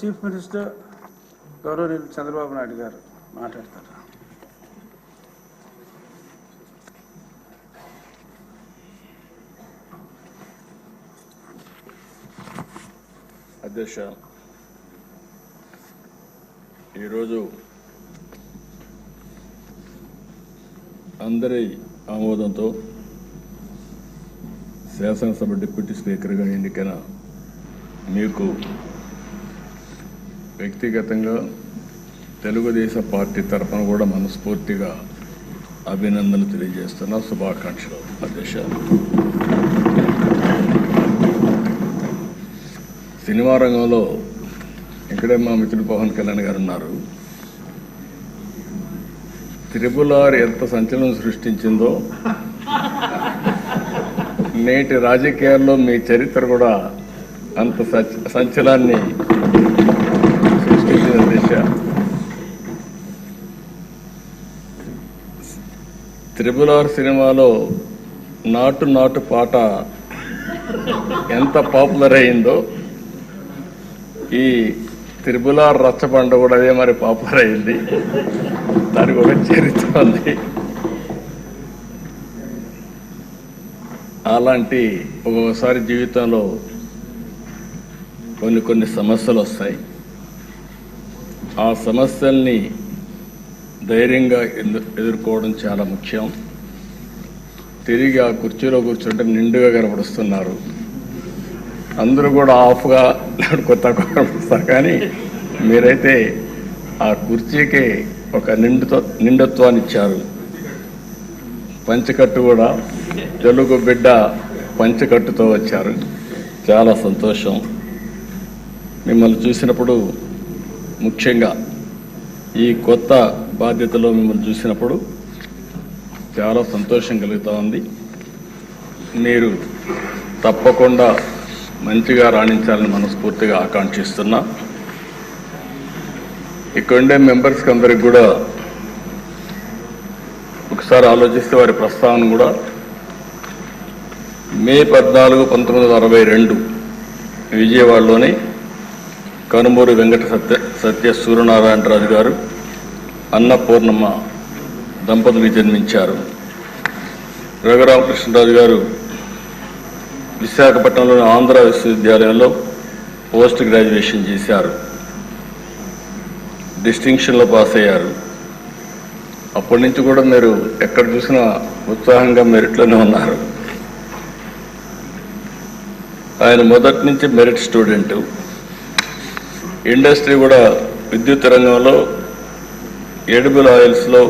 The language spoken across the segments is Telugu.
చీఫ్ మినిస్టర్ గౌరవనీయులు చంద్రబాబు నాయుడు గారు మాట్లాడతారు. అధ్యక్ష ఈరోజు అందరి ఆమోదంతో శాసనసభ డిప్యూటీ స్పీకర్గా ఎన్నికైన మీకు వ్యక్తిగతంగా తెలుగుదేశం పార్టీ తరఫున కూడా మనస్ఫూర్తిగా అభినందనలు తెలియజేస్తున్న. శుభాకాంక్షలు. అధ్యక్ష. సినిమా రంగంలో ఇక్కడే మా మిత్రుడు పవన్ కళ్యాణ్ గారు ఉన్నారు. త్రిపుల్ ఆర్ ఎంత సంచలనం సృష్టించిందో నేటి రాజకీయాల్లో మీ చరిత్ర కూడా అంత సంచలాన్ని త్రిబుల్ ఆర్ సినిమాలో నాటు నాటు పాట ఎంత పాపులర్ అయిందో ఈ త్రిబుల్ ఆర్ రచ్చబండ కూడా అదే మరి పాపులర్ అయింది. దానికి ఒక చరిత్ర ఉంది అలాంటి ఒక్కొక్కసారి జీవితంలో కొన్ని కొన్ని సమస్యలు వస్తాయి. ఆ సమస్యల్ని ధైర్యంగా ఎదుర్కోవడం చాలా ముఖ్యం. తిరిగి ఆ కుర్చీలో కూర్చుంటే నిండుగా కనపడుస్తున్నారు. అందరూ కూడా ఆఫ్గా కొత్త కనపడుస్తారు కానీ మీరైతే ఆ కుర్చీకి ఒక నిండుతో నిండుత్వాన్ని ఇచ్చారు. పంచకట్టు కూడా తెలుగు బిడ్డ పంచకట్టుతో వచ్చారు. చాలా సంతోషం. మిమ్మల్ని చూసినప్పుడు ముఖ్యంగా ఈ కొత్త బాధ్యతలో మిమ్మల్ని చూసినప్పుడు చాలా సంతోషం కలుగుతూ ఉంది. మీరు తప్పకుండా మంచిగా రాణించాలని మనస్ఫూర్తిగా ఆకాంక్షిస్తున్నా. ఇక్కడ ఉండే మెంబర్స్కి అందరికి కూడా ఒకసారి ఆలోచిస్తే వారి ప్రస్తావన కూడా మే పద్నాలుగు పంతొమ్మిది వందల అరవై రెండు విజయవాడలోని కనుమూరి వెంకట సత్య సత్య సూర్యనారాయణరాజు గారు అన్నపూర్ణమ్మ దంపతులు జన్మించారు. రఘురామకృష్ణరాజు గారు విశాఖపట్నంలోని ఆంధ్ర విశ్వవిద్యాలయంలో పోస్ట్ గ్రాడ్యుయేషన్ చేశారు. డిస్టింక్షన్లో పాస్ అయ్యారు. అప్పటి నుంచి కూడా మీరు ఎక్కడ చూసినా ఉత్సాహంగా మెరిట్లోనే ఉన్నారు. ఆయన మొదటి నుంచి మెరిట్ స్టూడెంట్. ఇండస్ట్రీ కూడా విద్యుత్ రంగంలో ఎడిబుల్ ఆయిల్స్లో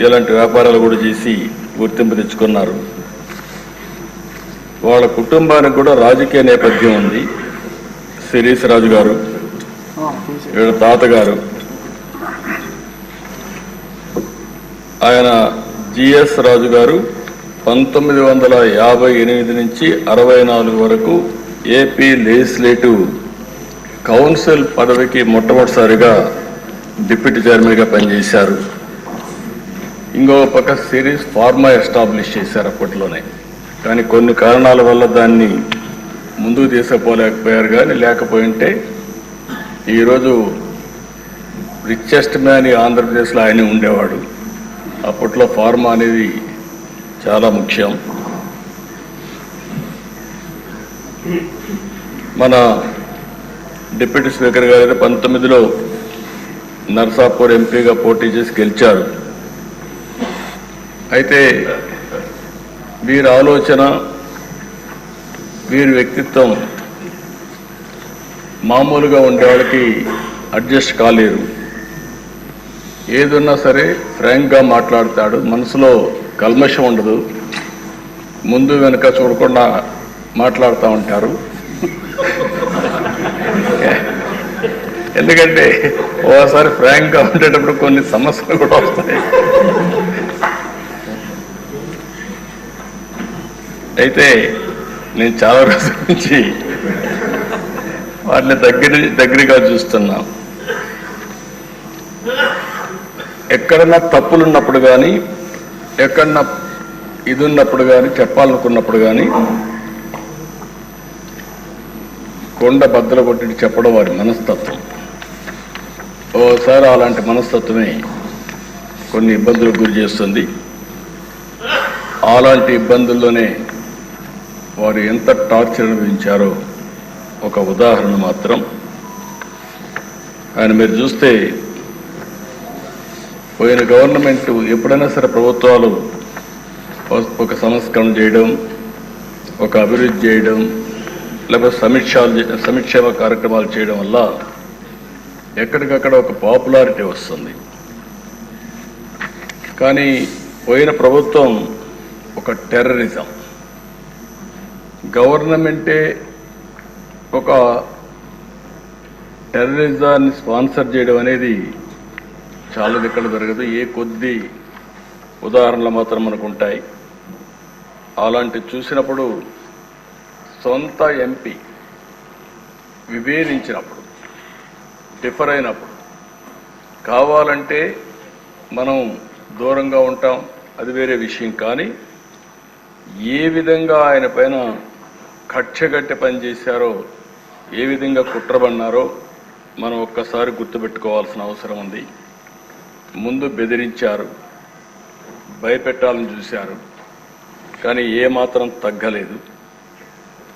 ఇలాంటి వ్యాపారాలు కూడా చేసి గుర్తింపు తెచ్చుకున్నారు. వాళ్ళ కుటుంబానికి కూడా రాజకీయ నేపథ్యం ఉంది. శిరీష్ రాజు గారు వీళ్ళ తాతగారు. ఆయన జిఎస్ రాజు గారు పంతొమ్మిది వందల యాభై ఎనిమిది నుంచి అరవై నాలుగు వరకు ఏపీ లెజిస్లేటివ్ కౌన్సిల్ పదవికి మొట్టమొదటిసారిగా డిప్యూటీ చైర్మన్గా పనిచేశారు. ఇంకో పక్క సిరీస్ ఫార్మా ఎస్టాబ్లిష్ చేశారు అప్పట్లోనే. కానీ కొన్ని కారణాల వల్ల దాన్ని ముందుకు తీసుకుపోలేకపోయారు కానీ లేకపోయింటే ఈరోజు రిచెస్ట్ మ్యాన్ ఆంధ్రప్రదేశ్లో ఆయనే ఉండేవాడు. అప్పట్లో ఫార్మా అనేది చాలా ముఖ్యం. మన డిప్యూటీ స్పీకర్ గారు అయితే పంతొమ్మిదిలో నర్సాపూర్ ఎంపీగా పోటీ చేసి గెలిచారు. అయితే వీరి ఆలోచన వీరి వ్యక్తిత్వం మామూలుగా ఉండేవాళ్ళకి అడ్జస్ట్ కాలేరు ఏదున్నా సరే ఫ్రాంక్గా మాట్లాడతాడు. మనసులో కల్మషం ఉండదు. ముందు వెనుక చూడకుండా మాట్లాడుతూ ఉంటారు. ఎందుకంటే ఓసారి ఫ్రాంక్గా ఉండేటప్పుడు కొన్ని సమస్యలు కూడా వస్తాయి. అయితే నేను చాలా రోజుల నుంచి వాటిని దగ్గర దగ్గరగా చూస్తున్నా. ఎక్కడన్నా తప్పులు ఉన్నప్పుడు కానీ ఎక్కడన్నా ఇది ఉన్నప్పుడు కానీ చెప్పాలనుకున్నప్పుడు కానీ కొండ బద్దలు కొట్టి చెప్పడం వారి మనస్తత్వం. ఓసారి అలాంటి మనస్తత్వమే కొన్ని ఇబ్బందులకు గురి చేస్తుంది. అలాంటి ఇబ్బందుల్లోనే వారు ఎంత టార్చర్ అనుభవించారో ఒక ఉదాహరణ మాత్రం. ఆయన మీరు చూస్తే పోయిన గవర్నమెంట్ ఎప్పుడైనా సరే ప్రభుత్వాలు ఒక సంస్కరణ చేయడం ఒక అభివృద్ధి చేయడం లేకపోతే సమీక్షాలు సమీక్షేమ కార్యక్రమాలు చేయడం వల్ల ఎక్కడికక్కడ ఒక పాపులారిటీ వస్తుంది. కానీ పోయిన ప్రభుత్వం ఒక టెర్రరిజం. గవర్నమెంటే ఒక టెర్రరిజాన్ని స్పాన్సర్ చేయడం అనేది చాలా దిక్కలు జరగదు. ఏ కొద్ది ఉదాహరణలు మాత్రం మనకు ఉంటాయి. అలాంటి చూసినప్పుడు సొంత ఎంపీ విభేదించినప్పుడు డిఫర్ అయినప్పుడు. కావాలంటే మనం దూరంగా ఉంటాం అది వేరే విషయం. కానీ ఏ విధంగా ఆయన పైన కక్షగట్టి పనిచేశారో ఏ విధంగా కుట్రబడినారో మనం ఒక్కసారి గుర్తుపెట్టుకోవాల్సిన అవసరం ఉంది. ముందు బెదిరించారు భయపెట్టాలని చూశారు కానీ ఏమాత్రం తగ్గలేదు.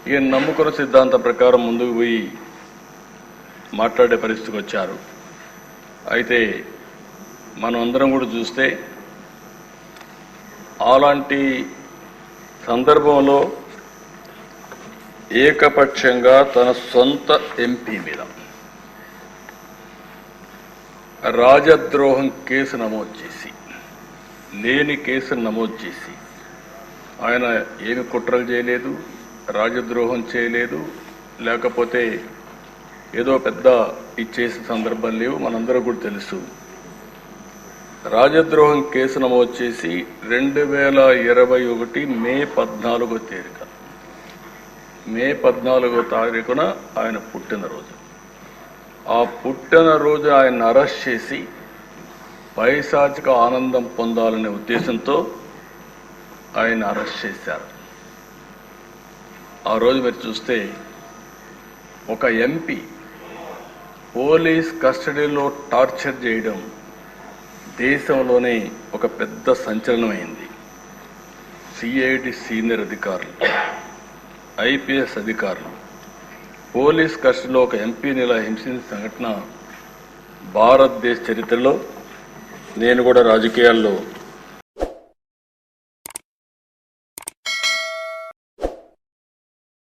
ఈయన నమ్ముకున్న సిద్ధాంతం ప్రకారం ముందుకు పోయి మాట్లాడే పరిస్థితికి వచ్చారు. అయితే మనం అందరం కూడా చూస్తే అలాంటి సందర్భంలో ఏకపక్షంగా తన సొంత ఎంపీ మీద రాజద్రోహం కేసు నమోదు చేసి లేని కేసును నమోదు చేసి ఆయన ఏమి కుట్రలు చేయలేదు రాజద్రోహం చేయలేదు లేకపోతే ఏదో పెద్ద ఇచ్చేసిన సందర్భం లేవు మనందరూ కూడా తెలుసు. రాజద్రోహం కేసు నమోదు చేసి రెండు వేల ఇరవై ఒకటి మే పద్నాలుగో తేదీన మే పద్నాలుగో తారీఖున ఆయన పుట్టినరోజు. ఆ పుట్టినరోజు ఆయన అరెస్ట్ చేసి పైశాచిక ఆనందం పొందాలనే ఉద్దేశంతో ఆయన అరెస్ట్ చేశారు. ఆ రోజు మీరు చూస్తే ఒక ఎంపీ పోలీస్ కస్టడీలో టార్చర్ చేయడం దేశంలోనే ఒక పెద్ద సంచలనమైంది. సిఐడి సీనియర్ అధికారులు ఐపీఎస్ అధికారులు పోలీస్ కస్టడీలో ఒక ఎంపీని ఇలా హింసించిన సంఘటన భారతదేశ చరిత్రలో నేను కూడా రాజకీయాల్లో